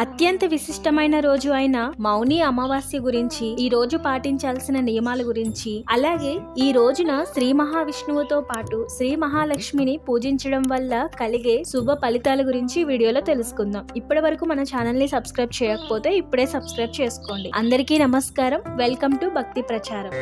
అత్యంత విశిష్టమైన రోజు అయిన మౌని అమావాస్య గురించి ఈ రోజు పాటించాల్సిన నియమాల గురించి అలాగే ఈ రోజున శ్రీ మహావిష్ణువుతో పాటు శ్రీ మహాలక్ష్మిని పూజించడం వల్ల కలిగే శుభ ఫలితాల గురించి వీడియోలో తెలుసుకుందాం. ఇప్పటి వరకు మన ఛానల్ని సబ్స్క్రైబ్ చేయకపోతే ఇప్పుడే సబ్స్క్రైబ్ చేసుకోండి. అందరికీ నమస్కారం. వెల్కమ్ టు భక్తి ప్రచారం.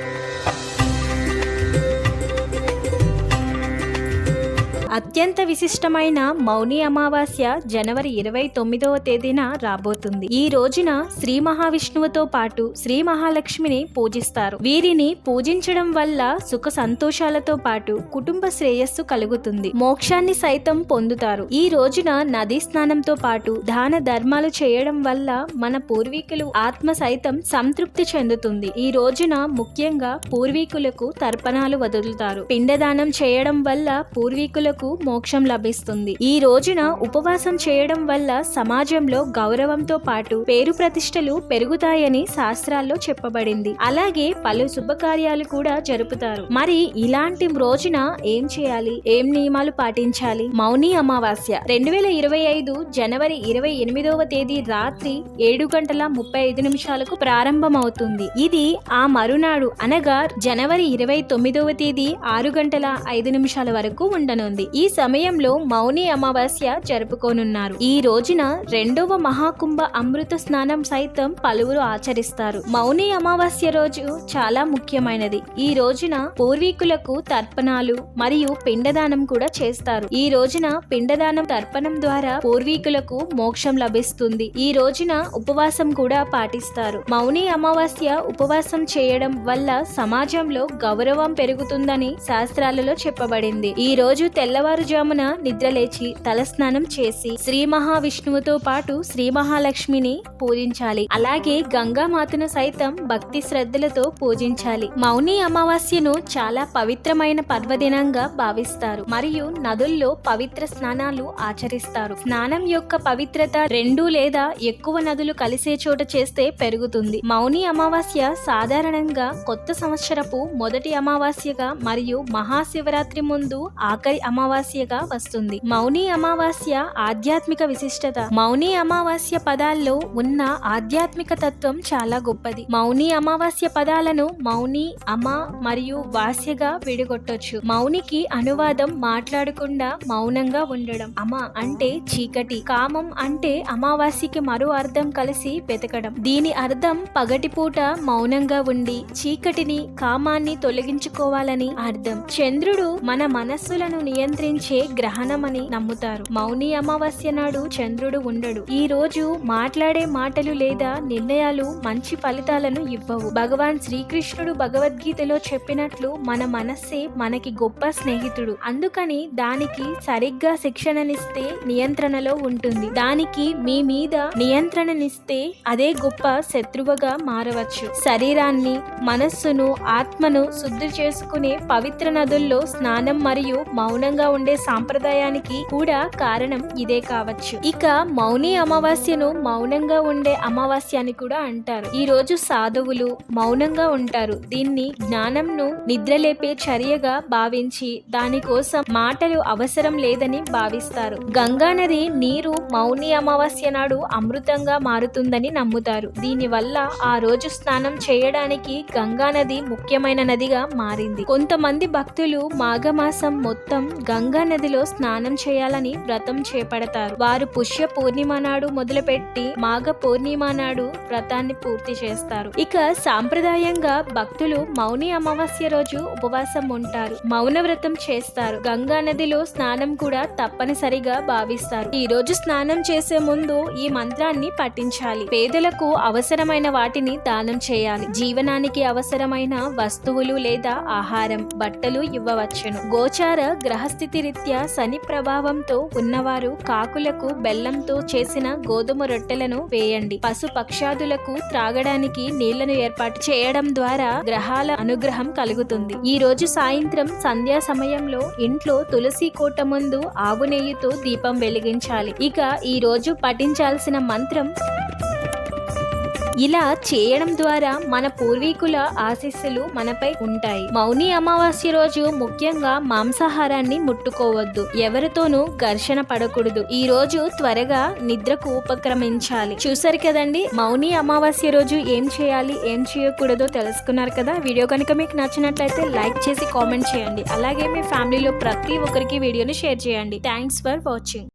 అత్యంత విశిష్టమైన మౌని అమావాస్య జనవరి ఇరవై తొమ్మిదవ తేదీన రాబోతుంది. ఈ రోజున శ్రీ మహావిష్ణువుతో పాటు శ్రీ మహాలక్ష్మిని పూజిస్తారు. వీరిని పూజించడం వల్ల సుఖ సంతోషాలతో పాటు కుటుంబ శ్రేయస్సు కలుగుతుంది. మోక్షాన్ని సైతం పొందుతారు. ఈ రోజున నదీ స్నానంతో పాటు దాన ధర్మాలు చేయడం వల్ల మన పూర్వీకులు ఆత్మ సైతం సంతృప్తి చెందుతుంది. ఈ రోజున ముఖ్యంగా పూర్వీకులకు తర్పణాలు వదులుతారు. పిండదానం చేయడం వల్ల పూర్వీకులకు మోక్షం లభిస్తుంది. ఈ రోజున ఉపవాసం చేయడం వల్ల సమాజంలో గౌరవంతో పాటు పేరు ప్రతిష్టలు పెరుగుతాయని శాస్త్రాల్లో చెప్పబడింది. అలాగే పలు శుభకార్యాలు కూడా జరుపుతారు. మరి ఇలాంటి రోజున ఏం చేయాలి? ఏం నియమాలు పాటించాలి? మౌని అమావాస్య. రెండు వేల ఇరవై ఐదు జనవరి ఇరవై ఎనిమిదవ తేదీ రాత్రి ఏడు గంటల ముప్పై ఐదు నిమిషాలకు ప్రారంభమవుతుంది. ఇది ఆ మరునాడు అనగా జనవరి ఇరవై తొమ్మిదవ తేదీ ఆరు గంటల ఐదు నిమిషాల వరకు ఉండనుంది. ఈ సమయంలో మౌని అమావాస్య జరుపుకోనున్నారు. ఈ రోజున రెండవ మహాకుంభ అమృత స్నానం సైతం పలువురు ఆచరిస్తారు. మౌని అమావాస్య రోజు చాలా ముఖ్యమైనది. ఈ రోజున పూర్వీకులకు తర్పణాలు మరియు పిండదానం కూడా చేస్తారు. ఈ రోజున పిండదానం తర్పణం ద్వారా పూర్వీకులకు మోక్షం లభిస్తుంది. ఈ రోజున ఉపవాసం కూడా పాటిస్తారు. మౌని అమావాస్య ఉపవాసం చేయడం వల్ల సమాజంలో గౌరవం పెరుగుతుందని శాస్త్రాలలో చెప్పబడింది. ఈ రోజు తెల్ల తెల్లవారుజామున నిద్రలేచి తలస్నానం చేసి శ్రీ మహావిష్ణువుతో పాటు శ్రీ మహాలక్ష్మిని పూజించాలి. అలాగే గంగామాతను సైతం భక్తి శ్రద్ధలతో పూజించాలి. మౌని అమావాస్యను చాలా పవిత్రమైన పర్వదినంగా భావిస్తారు. మరియు నదుల్లో పవిత్ర స్నానాలు ఆచరిస్తారు. స్నానం యొక్క పవిత్రత రెండు లేదా ఎక్కువ నదులు కలిసే చోట చేస్తే పెరుగుతుంది. మౌని అమావాస్య సాధారణంగా కొత్త సంవత్సరపు మొదటి అమావాస్యగా మరియు మహాశివరాత్రి ముందు ఆఖరి అమావాస్యగా వస్తుంది. మౌని అమావాస్య ఆధ్యాత్మిక విశిష్టత. మౌని అమావాస్య పదాల్లో ఉన్న ఆధ్యాత్మిక తత్వం చాలా గొప్పది. మౌని అమావాస్య పదాలను మౌని అమ మరియు వాస్యగా విడగొట్టొచ్చు. మౌనికి అనువాదం మాట్లాడకుండా మౌనంగా ఉండడం. అమ అంటే చీకటి. కామం అంటే అమావాస్యకి మరో అర్థం కలిసి వెతకడం. దీని అర్థం పగటిపూట మౌనంగా ఉండి చీకటిని కామాన్ని తొలగించుకోవాలని అర్థం. చంద్రుడు మన మనస్సులను నియంత్రించే గ్రహణమని నమ్ముతారు. మౌని అమావాస్య నాడు చంద్రుడు ఉండడు. ఈ రోజు మాట్లాడే మాటలు లేదా నిర్ణయాలు మంచి ఫలితాలను ఇవ్వవు. భగవాన్ శ్రీకృష్ణుడు భగవద్గీతలో చెప్పినట్లు మన మనస్సే మనకి గొప్ప స్నేహితుడు. అందుకని దానికి సరిగ్గా శిక్షణనిస్తే నియంత్రణలో ఉంటుంది. దానికి మీ మీద నియంత్రణనిస్తే అదే గొప్ప శత్రువుగా మారవచ్చు. శరీరాన్ని మనస్సును ఆత్మను శుద్ధి చేసుకునే పవిత్ర నదుల్లో స్నానం మరియు మౌనంగా ఉండే సాంప్రదాయానికి కూడా కారణం ఇదే కావచ్చు. ఇక మౌని అమావాస్యను మౌనంగా ఉండే అమావాస్య అని కూడా అంటారు. ఈ రోజు సాధువులు మౌనంగా ఉంటారు. దీన్ని జ్ఞానంను నిద్రలేపే చర్యగా భావించి దానికోసం మాటలు అవసరం లేదని భావిస్తారు. గంగా నది నీరు మౌని అమావాస్య నాడు అమృతంగా మారుతుందని నమ్ముతారు. దీనివల్ల ఆ రోజు స్నానం చేయడానికి గంగా నది ముఖ్యమైన నదిగా మారింది. కొంతమంది భక్తులు మాఘమాసం మొత్తం గంగా నదిలో స్నానం చేయాలని వ్రతం చేపడతారు. వారు పుష్య పూర్ణిమ నాడు మొదలుపెట్టి మాఘ పూర్ణిమ నాడు వ్రతాన్ని పూర్తి చేస్తారు. ఇక సాంప్రదాయంగా భక్తులు మౌని అమావాస్య రోజు ఉపవాసం ఉంటారు. మౌన వ్రతం చేస్తారు. గంగా నదిలో స్నానం కూడా తప్పనిసరిగా భావిస్తారు. ఈ రోజు స్నానం చేసే ముందు ఈ మంత్రాన్ని పఠించాలి. పేదలకు అవసరమైన వాటిని దానం చేయాలి. జీవనానికి అవసరమైన వస్తువులు లేదా ఆహారం బట్టలు ఇవ్వవచ్చును. గోచార గ్రహస్థితి రీత్యా శని ప్రభావంతో ఉన్నవారు కాకులకు బెల్లంతో చేసిన గోధుమ రొట్టెలను వేయండి. పశు పక్షాదులకు త్రాగడానికి నీళ్ళను ఏర్పాటు చేయడం ద్వారా గ్రహాల అనుగ్రహం కలుగుతుంది. ఈ రోజు సాయంత్రం సంధ్యా సమయంలో ఇంట్లో తులసి కోట ముందు ఆవు నెయ్యితో దీపం వెలిగించాలి. ఇక ఈ రోజు పఠించాల్సిన మంత్రం ఇలా చేయడం ద్వారా మన పూర్వీకుల ఆశీస్సులు మనపై ఉంటాయి. మౌని అమావాస్య రోజు ముఖ్యంగా మాంసాహారాన్ని ముట్టుకోవద్దు. ఎవరితోనూ ఘర్షణ పడకూడదు. ఈ రోజు త్వరగా నిద్రకు ఉపక్రమించాలి. చూసారు కదండి? మౌని అమావాస్య రోజు ఏం చేయాలి ఏం చేయకూడదో తెలుసుకున్నారు కదా? వీడియో కనుక మీకు నచ్చినట్లయితే లైక్ చేసి కామెంట్ చేయండి. అలాగే మీ ఫ్యామిలీలో ప్రతి ఒక్కరికి వీడియోని షేర్ చేయండి. Thanks for watching.